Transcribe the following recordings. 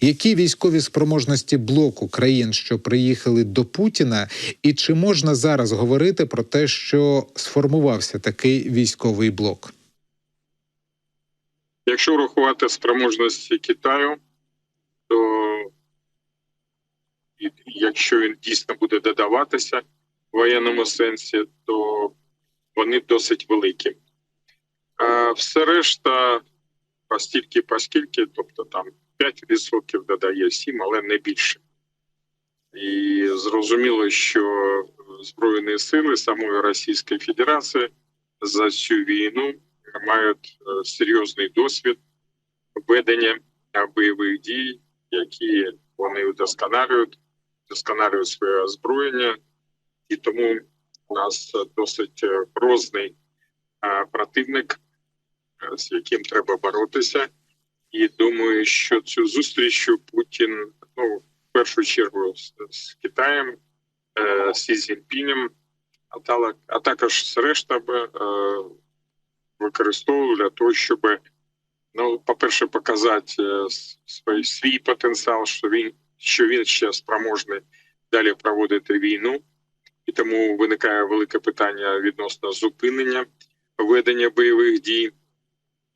Які військові спроможності блоку країн, що приїхали до Путіна, і чи можна зараз говорити про те, що сформувався такий військовий блок? Якщо рахувати спроможності Китаю, то якщо він дійсно буде додаватися в воєнному сенсі, то вони досить великі. А все решта, постільки, поскільки, тобто там 5% додає 7, але не більше. І зрозуміло, що Збройні сили самої Російської Федерації за цю війну мають е, серйозний досвід ведення бойових дій, які вони удосконалюють, удосконалюють своє озброєння, і тому у нас досить е, грозний е, противник, з яким треба боротися. І думаю, що цю зустріч Путін ну, в першу чергу з, з Китаєм, е, з Сі Цзіньпінем, а, а також решта б, е, використовував для того, щоб, ну, по-перше, показати е, свій, свій потенціал, що він, що він ще спроможний далі проводити війну, і тому виникає велике питання відносно зупинення ведення бойових дій.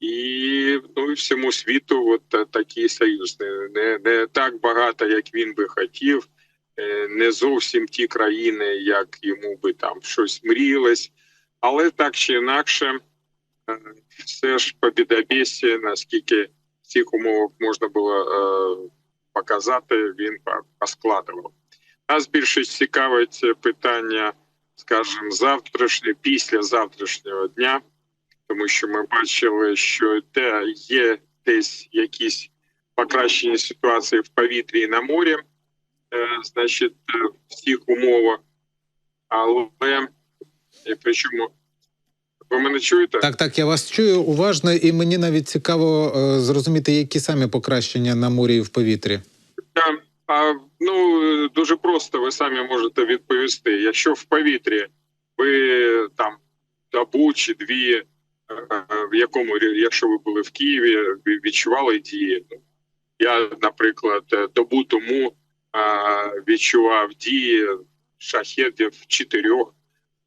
І ну всьому світу, от такий союз не, не, так багато, як він би хотів, е, не зовсім ті країни, як йому би там щось мріялось, але так чи інакше, е, все ж побідобєсі, наскільки цих умовах можна було е, показати, він поскладував. Нас більше цікавить питання, скажімо, завтрашнє, після завтрашнього дня тому що ми бачили, що те є десь якісь покращені ситуації в повітрі і на морі, е, значить, е, в цих умовах. Але причому ви мене чуєте? Так, так, я вас чую уважно, і мені навіть цікаво е, зрозуміти, які самі покращення на морі і в повітрі. Та, А, ну дуже просто ви самі можете відповісти. Якщо в повітрі ви там добу чи дві, в якому рі- якщо ви були в Києві, відчували дії. Я, наприклад, е, добу тому відчував дії шахедів чотирьох,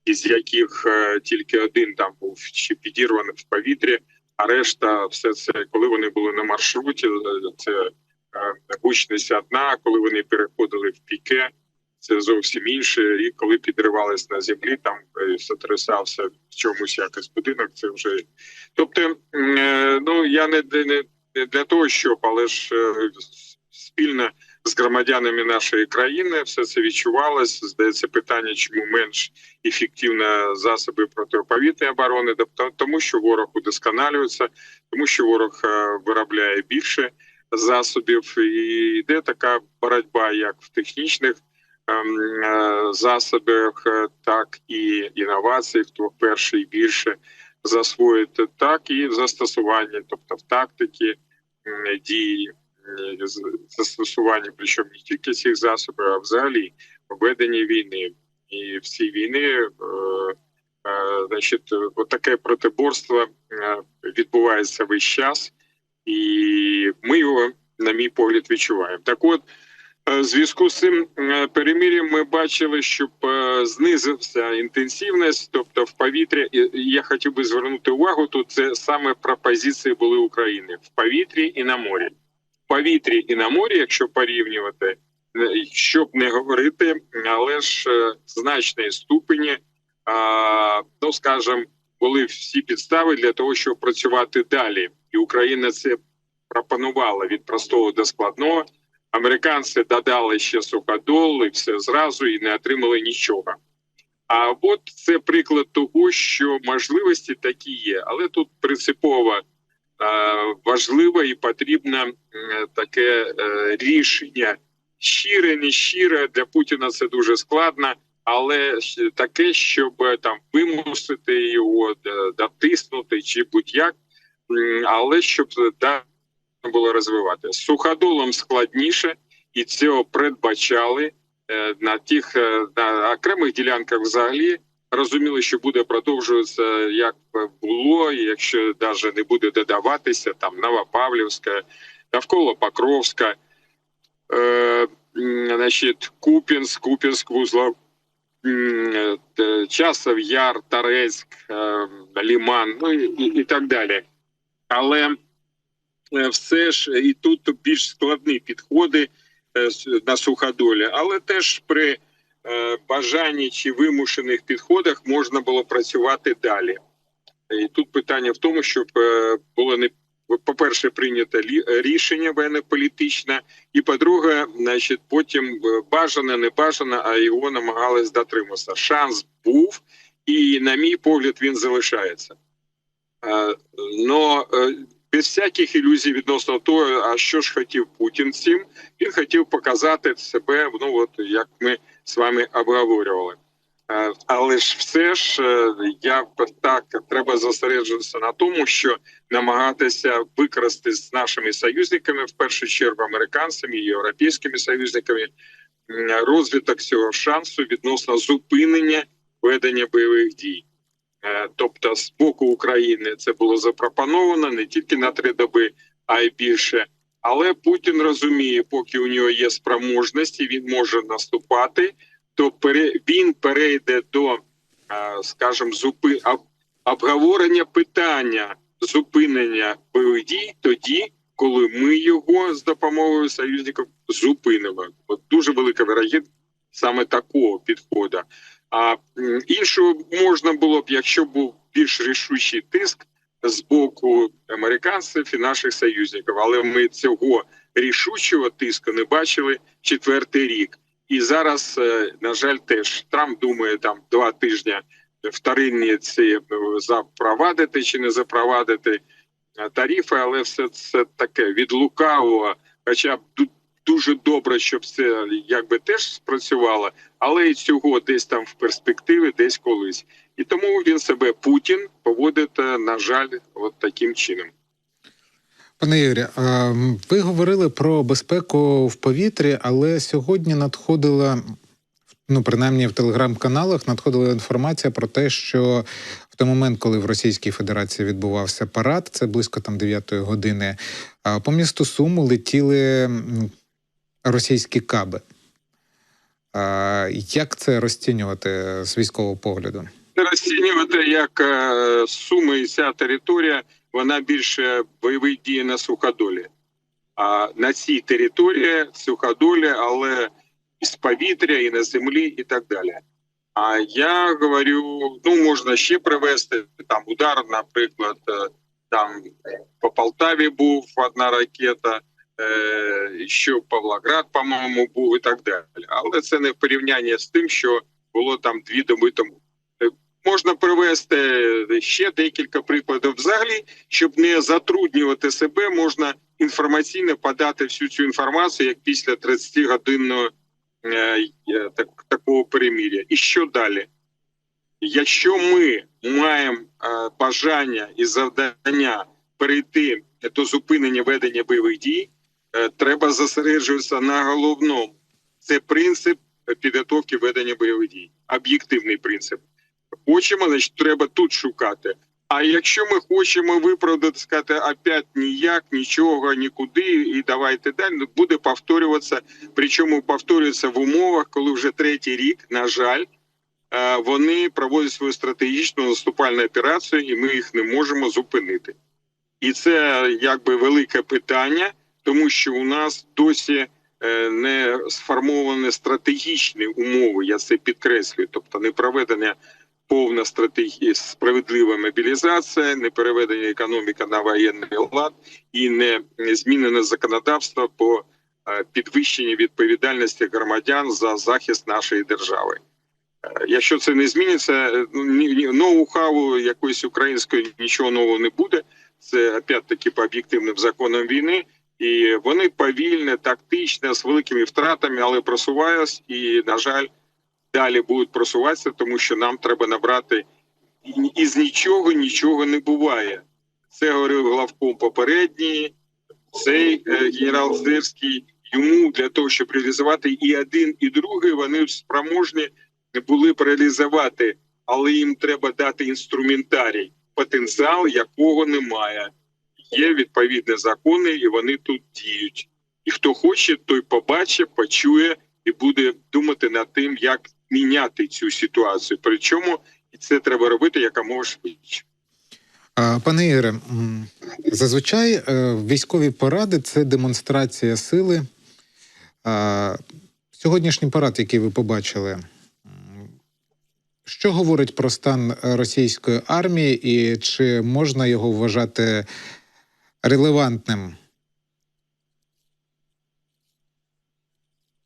із яких е, тільки один там був ще підірваний в повітрі, а решта все це, коли вони були на маршруті, е, це е, гучність одна, коли вони переходили в піке, це зовсім інше. І коли підривались на землі, там е, сотрясався в чомусь якось будинок. Це вже тобто, е, ну я не, не, для того, щоб але ж е, спільно з громадянами нашої країни все це відчувалось. Здається, питання, чому менш ефективно засоби протиповітряної оборони, тому, що ворог удосконалюється, тому що ворог е, виробляє більше засобів, і йде така боротьба, як в технічних е, засобах, е, так і інновацій, хто перший більше засвоїти, так і в застосуванні, тобто в тактиці дії застосування, причому не тільки цих засобів, а взагалі в веденні війни. І в цій війни, е, е, значить, от таке протиборство е, відбувається весь час, і ми його, на мій погляд, відчуваємо. Так от, е, зв'язку з цим е, перемир'ям ми бачили, щоб е, знизився інтенсивність, тобто в повітрі. Я хотів би звернути увагу. Тут це саме пропозиції були України в повітрі і на морі. В повітрі і на морі, якщо порівнювати, е, щоб не говорити, але ж е, значної ступені, ну скажімо, були всі підстави для того, щоб працювати далі, і Україна це пропонувала від простого до складного. Американці додали ще суходол і все зразу і не отримали нічого. А от це приклад того, що можливості такі є, але тут принципово е, важливо і потрібне м, таке е, рішення. Щире, не щире для Путіна це дуже складно, але таке, щоб е, там вимусити його дотиснути чи будь-як, але щоб далі було розвивати суходолом складніше, і цього передбачали е, на тих е, на окремих ділянках взагалі. Розуміли, що буде продовжуватися як було, і якщо навіть не буде додаватися там Новопавлівська, навколо Покровська. е, значить, Купінськ, Купінськ, Вузлов, е, Часов Яр, Торецьк, е, Ліман, ну і, і, так далі. Але все ж і тут більш складні підходи е, на суходолі, але теж при е, бажанні чи вимушених підходах можна було працювати далі. І тут питання в тому, щоб е, було не по-перше, прийнято рішення воєнно-політичне, і по-друге, значить, потім е, бажано, не бажано, а його намагались дотриматися. Шанс був, і, на мій погляд, він залишається. Е, Но е, без всяких ілюзій відносно того, а що ж хотів Путін цим, він хотів показати себе, ну от як ми з вами обговорювали. Е, Але ж все ж е, я так треба зосереджуватися на тому, що намагатися використати з нашими союзниками, в першу чергу американцями і європейськими союзниками, розвиток цього шансу відносно зупинення ведення бойових дій. Е, Тобто, з боку України це було запропоновано не тільки на три доби, а й більше. Але Путін розуміє, поки у нього є спроможності, він може наступати, то він перейде до, е, скажімо, зупи, об, обговорення питання зупинення бойових дій тоді, коли ми його з допомогою союзників зупинимо. От дуже велика вирогідність саме такого підходу. А іншого можна було б, якщо був більш рішучий тиск з боку американців і наших союзників, але ми цього рішучого тиску не бачили четвертий рік. І зараз, е, на жаль, теж Трамп думає там два тижні вторинні ці е, запровадити чи не запровадити е, тарифи, але все це таке від лукавого, хоча б дуже добре, щоб це якби теж спрацювало, але і цього десь там в перспективі, десь колись. І тому він себе Путін поводить, е, на жаль, от таким чином. Пане Ігорі, ви говорили про безпеку в повітрі, але сьогодні надходила, ну принаймні в телеграм-каналах, надходила інформація про те, що в той момент, коли в Російській Федерації відбувався парад, це близько там 9 години, по місту Суму летіли російські каби. Як це розцінювати з військового погляду? Розцінювати як е, суми і ця територія, вона більше бойові дії на суходолі. А на цій території суходолі, але з повітря, і на землі, і так далі. А я говорю, ну можна ще привести там удар, наприклад, е, там по Полтаві був одна ракета, е, ще Павлоград, по-моєму, був і так далі. Але це не в порівнянні з тим, що було там дві доби тому. Е, Можна привести ще декілька прикладів. Взагалі, щоб не затруднювати себе, можна інформаційно подати всю цю інформацію як після 30-годинного е, так, такого переміря. І що далі? Якщо ми маємо бажання і завдання перейти до зупинення ведення бойових дій, треба зосереджуватися на головному. Це принцип підготовки ведення бойових дій, об'єктивний принцип. Хочемо, значить, треба тут шукати. А якщо ми хочемо виправдати, сказати опять ніяк, нічого, нікуди, і давайте далі, ну, буде повторюватися. Причому повторюється в умовах, коли вже третій рік, на жаль, е, вони проводять свою стратегічну наступальну операцію, і ми їх не можемо зупинити. І це якби велике питання, тому що у нас досі е, не сформовані стратегічні умови. Я це підкреслюю, тобто не проведення повна стратегія справедлива мобілізація, не переведення економіки на воєнний лад і не змінене законодавство по е, підвищенні відповідальності громадян за захист нашої держави. Е, Якщо це не зміниться, ну, ні- ноу-хау якоїсь української нічого нового не буде. Це опять-таки по об'єктивним законам війни. І вони повільно, тактично, з великими втратами, але просуваються. І, на жаль, далі будуть просуватися, тому що нам треба набрати із нічого нічого не буває. Це говорив главком попередній, цей е, генерал Здерський. Йому для того, щоб реалізувати і один, і другий, вони спроможні були б реалізувати, але їм треба дати інструментарій, потенціал якого немає. Є відповідні закони, і вони тут діють. І хто хоче, той побачить, почує і буде думати над тим, як міняти цю ситуацію. Причому і це треба робити якомога швидше. Пане Ігоре, зазвичай е, військові паради це демонстрація сили. Сьогоднішній парад, який ви побачили, що говорить про стан російської армії, і чи можна його вважати релевантним?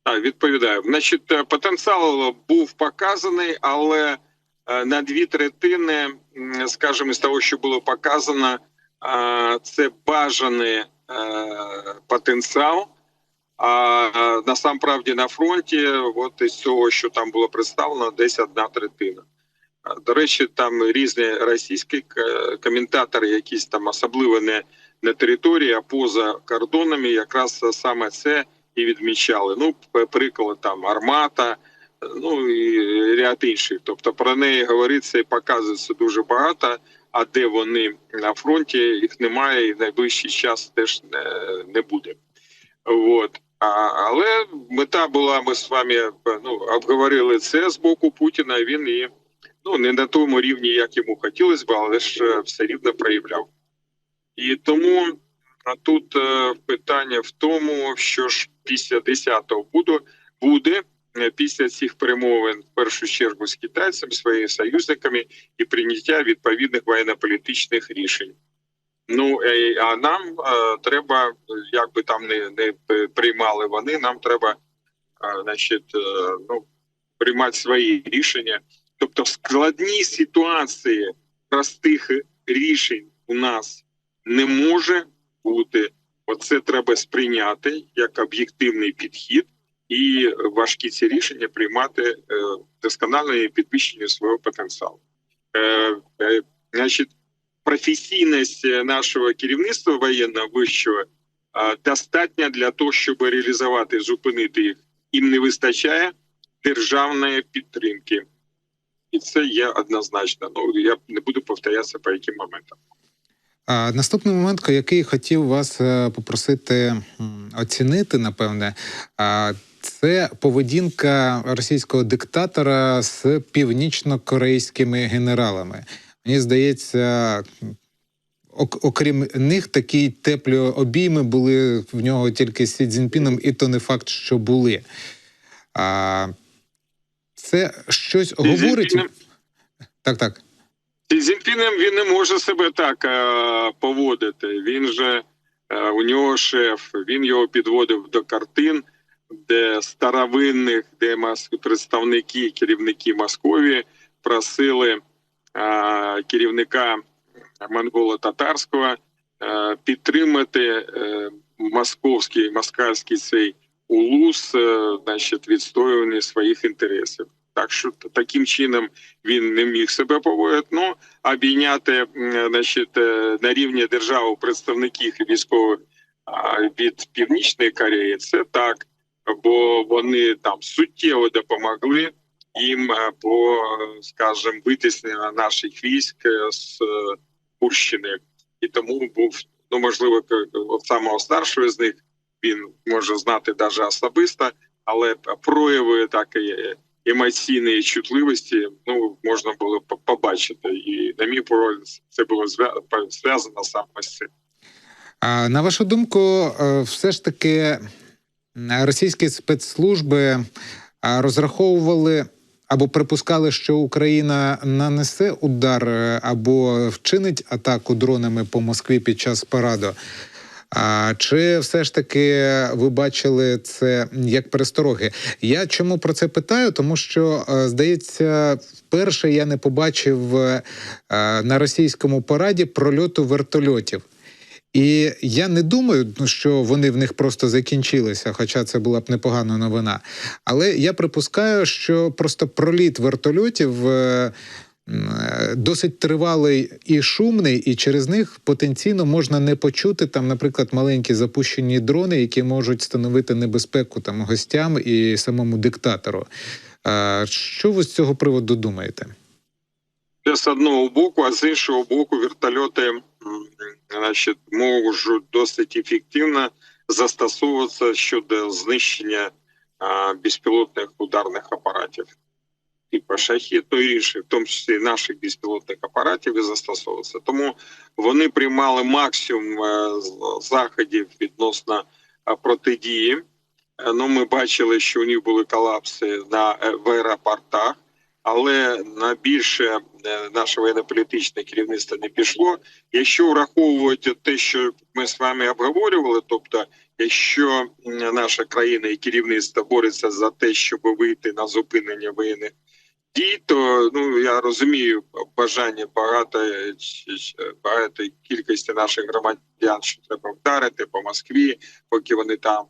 Так, відповідаю. Значить, е, потенціал був показаний, але е, на дві третини, скажімо, з того, що було показано, е, це бажаний потенціал. А насамправді на фронті, от із цього, що там було представлено, десь одна третина. До речі, там різні російські коментатори, якісь там особливо не території, а поза кордонами, якраз саме це і відмічали. Ну, приклад там армата, ну і ряд інших. Тобто про неї говориться і показується дуже багато. А де вони на фронті, їх немає, і в найближчий час теж не, буде. От. Але мета була, ми з вами ну, обговорили це з боку Путіна. Він і ну не на тому рівні, як йому хотілося б, але ж все рівно проявляв. І тому тут е, питання в тому, що ж після 10-го буде, буде після цих перемовин в першу чергу з китайцями, своїми союзниками і прийняття відповідних воєнно-політичних рішень. Ну е, а нам е, треба, як би там не, не приймали вони, нам треба, значить, ну приймати свої рішення. Тобто, в складній ситуації простих рішень у нас не може бути. Оце треба сприйняти як об'єктивний підхід, і важкі ці рішення приймати е, досконально і підвищення свого потенціалу. Е, е, значить, професійність нашого керівництва воєнного вищого достатня для того, щоб реалізувати, зупинити їх. Їм не вистачає державної підтримки, і це є однозначно. Ну я не буду повторятися по яким моментам. А, наступний момент, який хотів вас е, попросити оцінити, напевне, це поведінка російського диктатора з північно-корейськими генералами. Мені здається, окрім них, такі теплі обійми були в нього тільки з Сі Цзіньпіном, і то не факт, що були. А, це щось говорить. Так, так. Зі Цзіньпінем він не може себе так е, поводити. Він же е, у нього шеф, він його підводив до картин, де старовинних, де представники, керівники Московії просили е, керівника монголо-татарського е, підтримати е, московський москальський цей улус, е, значить, відстоювання своїх інтересів. Так що таким чином він не міг себе поводити. Ну обійняти значить, е, на рівні держави представників військових від Північної Кореї. Це так, бо вони там суттєво допомогли їм е, по, скажімо, витісненню наших військ е, з Курщини. І тому був ну можливо от самого старшого з них він може знати навіть особисто, але прояви такої емоційної чутливості ну можна було по- побачити. І на мій погляд, це було зв'я- зв'язано саме з цим. А на вашу думку, е, все ж таки російські спецслужби е, розраховували або припускали, що Україна нанесе удар е, або вчинить атаку дронами по Москві під час параду. А чи все ж таки ви бачили це як перестороги? Я чому про це питаю? Тому що е, здається, вперше я не побачив е, на російському параді прольоту вертольотів. І я не думаю, ну, що вони в них просто закінчилися, хоча це була б непогана новина. Але я припускаю, що просто проліт вертольотів е, е, досить тривалий і шумний, і через них потенційно можна не почути там, наприклад, маленькі запущені дрони, які можуть становити небезпеку там гостям і самому диктатору. Е, Що ви з цього приводу думаєте? Це з одного боку, а з іншого боку, вертольоти значить, можуть досить ефективно застосовуватися щодо знищення безпілотних ударних апаратів. Типу шахід, ну і інших, в тому числі наших безпілотних апаратів, і застосовуватися. Тому вони приймали максимум е, заходів відносно е, протидії. Е, Ну, ми бачили, що у них були колапси на в аеропортах, але на більше наше воєнно-політичне керівництво не пішло. Якщо враховувати те, що ми з вами обговорювали, тобто, якщо наша країна і керівництво бореться за те, щоб вийти на зупинення воєнних дій, то ну я розумію бажання багато багатої кількості наших громадян, що треба вдарити по Москві, поки вони там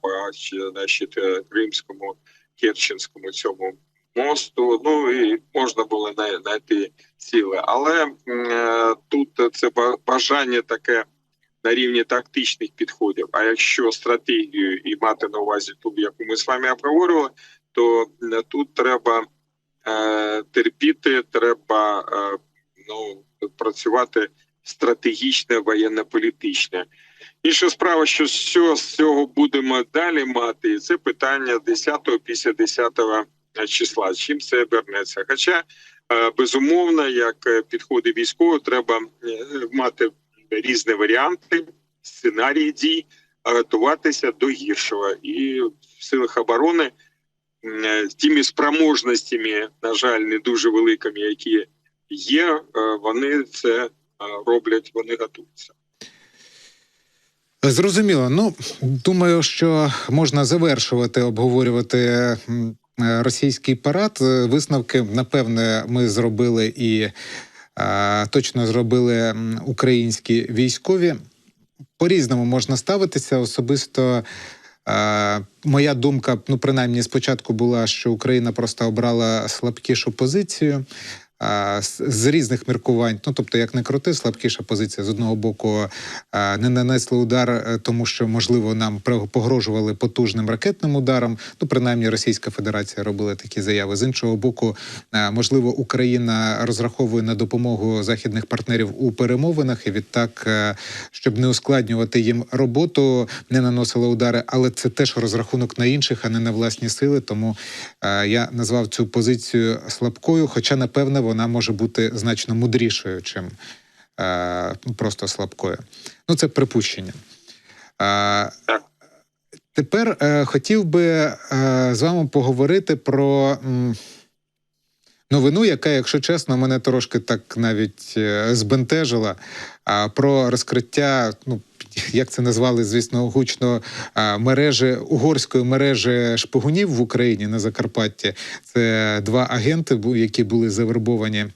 значить, Кримському, Керченському цьому мосту. Ну і можна було знай- знайти ціли. Але е, тут це ба- бажання таке на рівні тактичних підходів. А якщо стратегію і мати на увазі ту, яку ми з вами обговорювали, то тут треба терпіти, треба е, ну, працювати стратегічно, воєнно-політично. Інша справа, що цього, з цього будемо далі мати, це питання 10-го після 10-го числа. Чим це обернеться? Хоча, е, безумовно, як е, підходи військово, треба е, мати різні варіанти, сценарії дій, готуватися до гіршого. І в силах оборони е, тими спроможностями, на жаль, не дуже великими, які є, е, вони це е, роблять, вони готуються. Зрозуміло. Ну думаю, що можна завершувати обговорювати е, російський парад. Е, Висновки, напевне, ми зробили і е, точно зробили українські військові. По-різному можна ставитися. Особисто е, моя думка, ну принаймні, спочатку була, що Україна просто обрала слабкішу позицію. З різних міркувань, ну тобто, як не крути, слабкіша позиція з одного боку не нанесли удар, е, тому що можливо нам погрожували потужним ракетним ударом. Ну, принаймні, Російська Федерація робила такі заяви. З іншого боку, можливо, Україна розраховує на допомогу західних партнерів у перемовинах, і відтак, е, щоб не ускладнювати їм роботу, не наносила удари. Але це теж розрахунок на інших, а не на власні сили. Тому е, я назвав цю позицію слабкою, хоча, напевне, вона може бути значно мудрішою, чим е, просто слабкою. Ну, це припущення. Е, Тепер е, хотів би е, з вами поговорити про м, новину, яка, якщо чесно, мене трошки так навіть е, збентежила. А про розкриття, ну як це назвали, звісно, гучно мережі угорської мережі шпигунів в Україні на Закарпатті. Це два агенти, які були завербовані.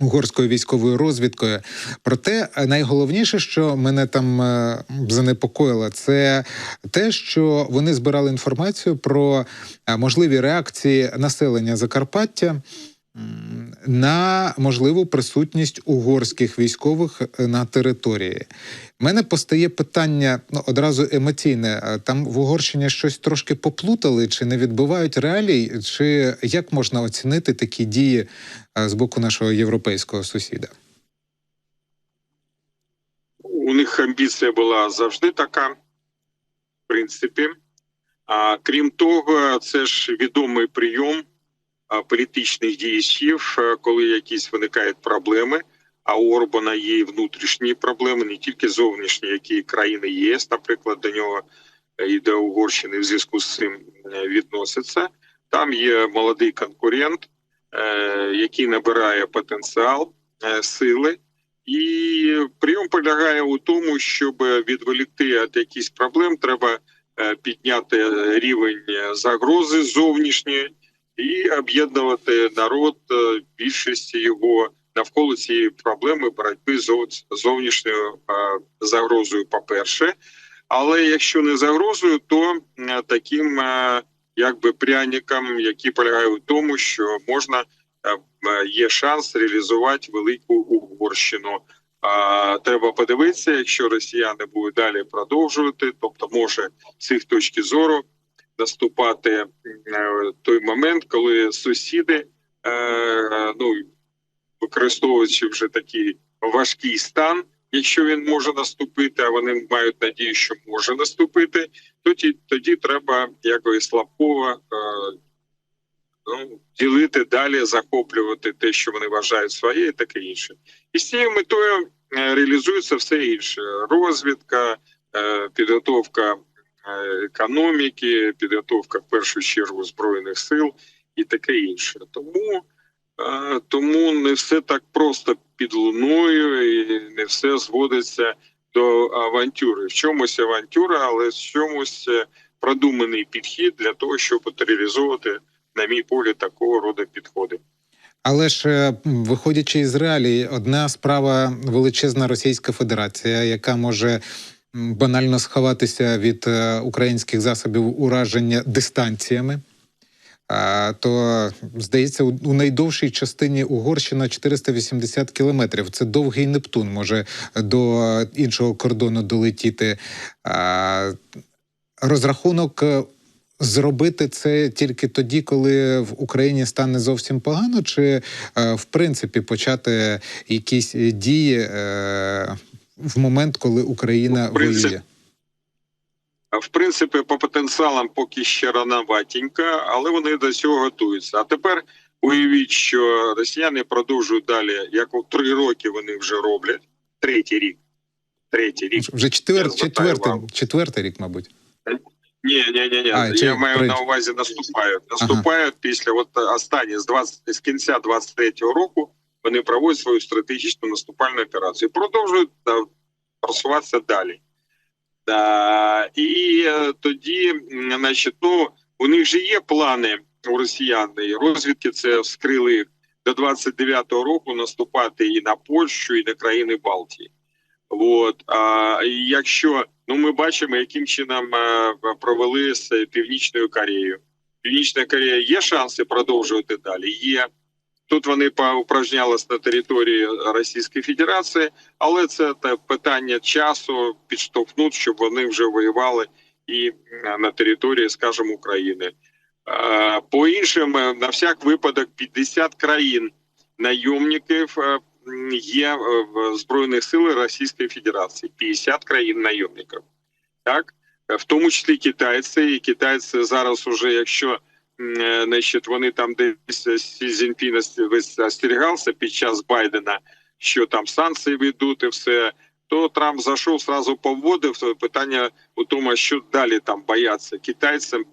Угорською військовою розвідкою. Проте е, найголовніше, що мене там е, занепокоїло, це те, що вони збирали інформацію про е, можливі реакції населення Закарпаття на можливу присутність угорських військових на території. Мене постає питання ну, одразу емоційне. Там в Угорщині щось трошки поплутали, чи не відбувають реалій, чи як можна оцінити такі дії з боку нашого європейського сусіда? У них амбіція була завжди така, в принципі. А крім того, це ж відомий прийом політичних діячів, коли якісь виникають проблеми. А у Орбана є і внутрішні проблеми, не тільки зовнішні, які країни ЄС, наприклад, до нього е, до Угорщини в зв'язку з цим е, відносяться. Там є молодий конкурент, е, який набирає потенціал, е, сили. І прийом полягає у тому, щоб відволікти від якихось проблем, треба підняти рівень загрози зовнішньої і об'єднувати народ більшості його навколо цієї проблеми боротьби з зовнішньою е, загрозою. По перше, але якщо не загрозою, то таким е, якби пряникам, які полягають у тому, що можна е, є шанс реалізувати велику Угорщину. Треба подивитися, якщо росіяни будуть далі продовжувати, тобто може з їх точки зору наступати той момент, коли сусіди, ну використовуючи вже такий важкий стан, Якщо він може наступити, а вони мають надію, що може наступити, тоді, тоді треба якось слабково е, ну, ділити далі, захоплювати те, що вони вважають своє, і таке інше. І з цією метою е, реалізується все інше: розвідка, е, підготовка економіки, підготовка в першу чергу збройних сил і таке інше. Тому, тому не все так просто під луною, і не все зводиться до авантюри. В чомусь авантюра, але в чомусь е, продуманий підхід для того, щоб реалізовувати, на мій погляд, такого роду підходи. Але ж е, виходячи із реалій, одна справа величезна Російська Федерація, яка може банально сховатися від е, українських засобів ураження дистанціями. То здається, у, найдовшій частині Угорщина 480 кілометрів. Це довгий Нептун може до іншого кордону долетіти. Розрахунок е, зробити це тільки тоді, коли в Україні стане зовсім погано, чи е, в принципі почати якісь дії е, в момент, коли Україна воює? В принципі, по потенціалам поки ще рановатенько, але вони до цього готуються. А тепер уявіть, що росіяни продовжують далі, як у три роки вони вже роблять. Третій рік. Третій рік. Вже четвер, четвертий, четвертий рік, мабуть. Ні, ні, ні, ні. А, чи Я маю на увазі наступають. Наступають після от останні з 20, з кінця 23-го року. Вони проводять свою стратегічну наступальну операцію. Продовжують да, просуватися далі. І е, тоді, значить, ну, у них же є плани у росіян, і розвідки це вскрили до 29-го року наступати і на Польщу, і на країни Балтії. От а якщо ну ми бачимо, яким чином е, провели з Північною Кореєю. Північна Корея є шанси продовжувати далі. Є тут вони поупражнялись на території Російської Федерації, але це те питання часу підштовхнуть, щоб вони вже воювали і на території, скажімо, України. По іншим, на всяк випадок, 50 країн найомників е, є в збройних сил Російської Федерації. 50 країн найомників. Так, Е, в тому числі китайці, і китайці зараз уже, якщо значить, вони там десь е, Сі Цзіньпіна весь остерігався під час Байдена, що там санкції ведуть і все. То Трамп зайшов зразу поводив питання у тому, що далі там бояться китайцям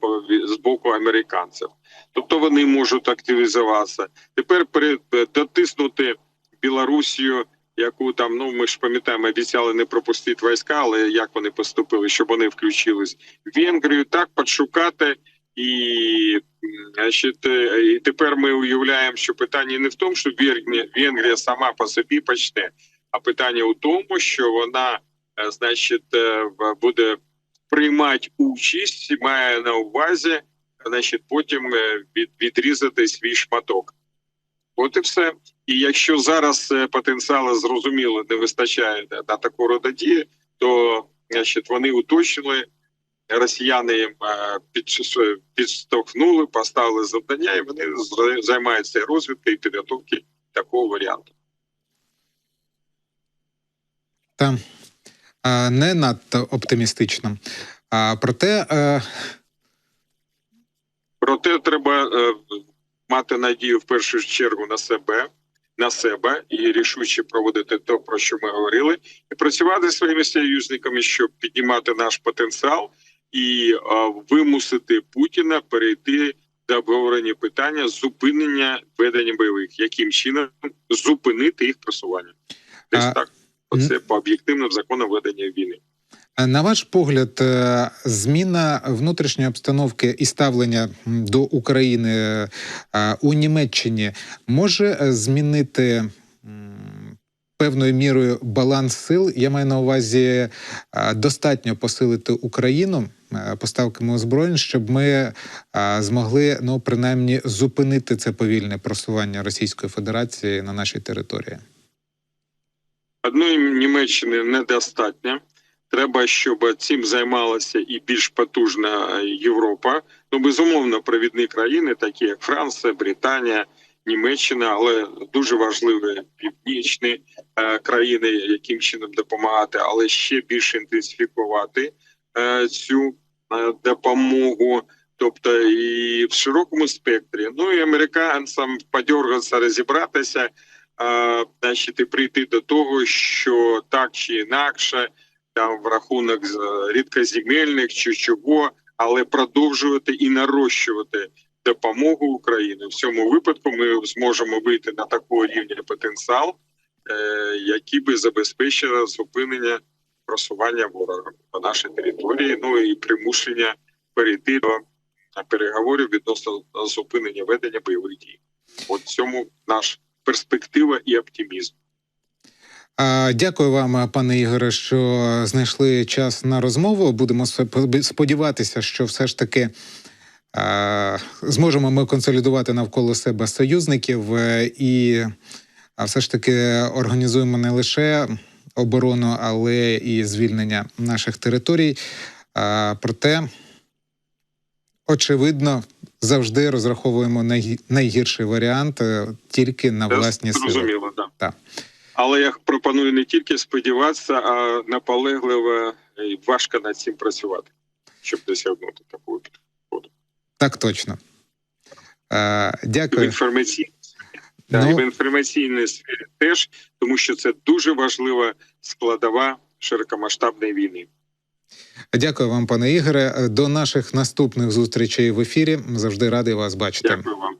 з боку американців. Тобто вони можуть активізуватися. Тепер е, дотиснути Білорусію, яку там ну ми ж пам'ятаємо, обіцяли не пропустити війська, але як вони поступили, щоб вони включились в Венгрію, так підшукати. І, значить, е, і тепер ми уявляємо, що питання не в тому, що Венгрія, сама по собі почне, а питання у тому, що вона, е, значить, е, буде приймати участь, має на увазі, значить, потім е, від, відрізати свій шматок. От і все. І якщо зараз е, потенціалу зрозуміло не вистачає на таку роду дії, то значить, вони уточнили, росіяни е, під- підштовхнули, поставили завдання, і вони займаються розвідкою і підготовкою такого варіанту. Та не надто оптимістично. А проте е, Проте треба е, мати надію в першу чергу на себе, на себе і рішуче проводити те, про що ми говорили, і працювати зі своїми союзниками, щоб піднімати наш потенціал і вимусити Путіна перейти до обговорення питання зупинення ведення бойових, яким чином зупинити їх просування. Десь А, так. Оце по об'єктивним законам ведення війни. на ваш погляд, е, зміна внутрішньої обстановки і ставлення до України е, у Німеччині може змінити певною мірою баланс сил? Я маю на увазі е, достатньо посилити Україну е, поставками озброєнь, щоб ми е, змогли ну принаймні зупинити це повільне просування Російської Федерації на нашій території. Одної Німеччини недостатньо. Треба, щоб цим займалася і більш потужна Європа. Ну безумовно, провідні країни, такі як Франція, Британія Німеччина, але дуже важливі північні е, країни, яким чином допомагати, але ще більше інтенсифікувати е, цю е, допомогу. Тобто і в широкому спектрі. Ну і американцям подергатися, розібратися, а, значить, прийти до того, що так чи інакше, там в рахунок з- рідкоземельних чи чого, але продовжувати і нарощувати допомогу Україні. В цьому випадку ми зможемо вийти на такого рівня потенціал, е, який би забезпечив зупинення просування ворога по нашій території, ну і примушення перейти до переговорів відносно зупинення ведення бойових дій. От цьому наш перспектива і оптимізм. Дякую вам, пане Ігоре, що знайшли час на розмову. Будемо сподіватися, що все ж таки зможемо ми консолідувати навколо себе союзників е, і все ж таки організуємо не лише оборону, але і звільнення наших територій. Проте, очевидно, завжди розраховуємо най- найгірший варіант е, тільки на власні сили. Зрозуміло, да. Так. Але я пропоную не тільки сподіватися, а наполегливо і важко над цим працювати, щоб досягнути такого підходу. Так точно. Е, В дякую. інформаційній Да, Ну- і в інформаційній сфері теж, тому що це дуже важлива складова широкомасштабної війни. Дякую вам, пане Ігоре. До наших наступних зустрічей в ефірі. Завжди радий вас бачити. Дякую вам.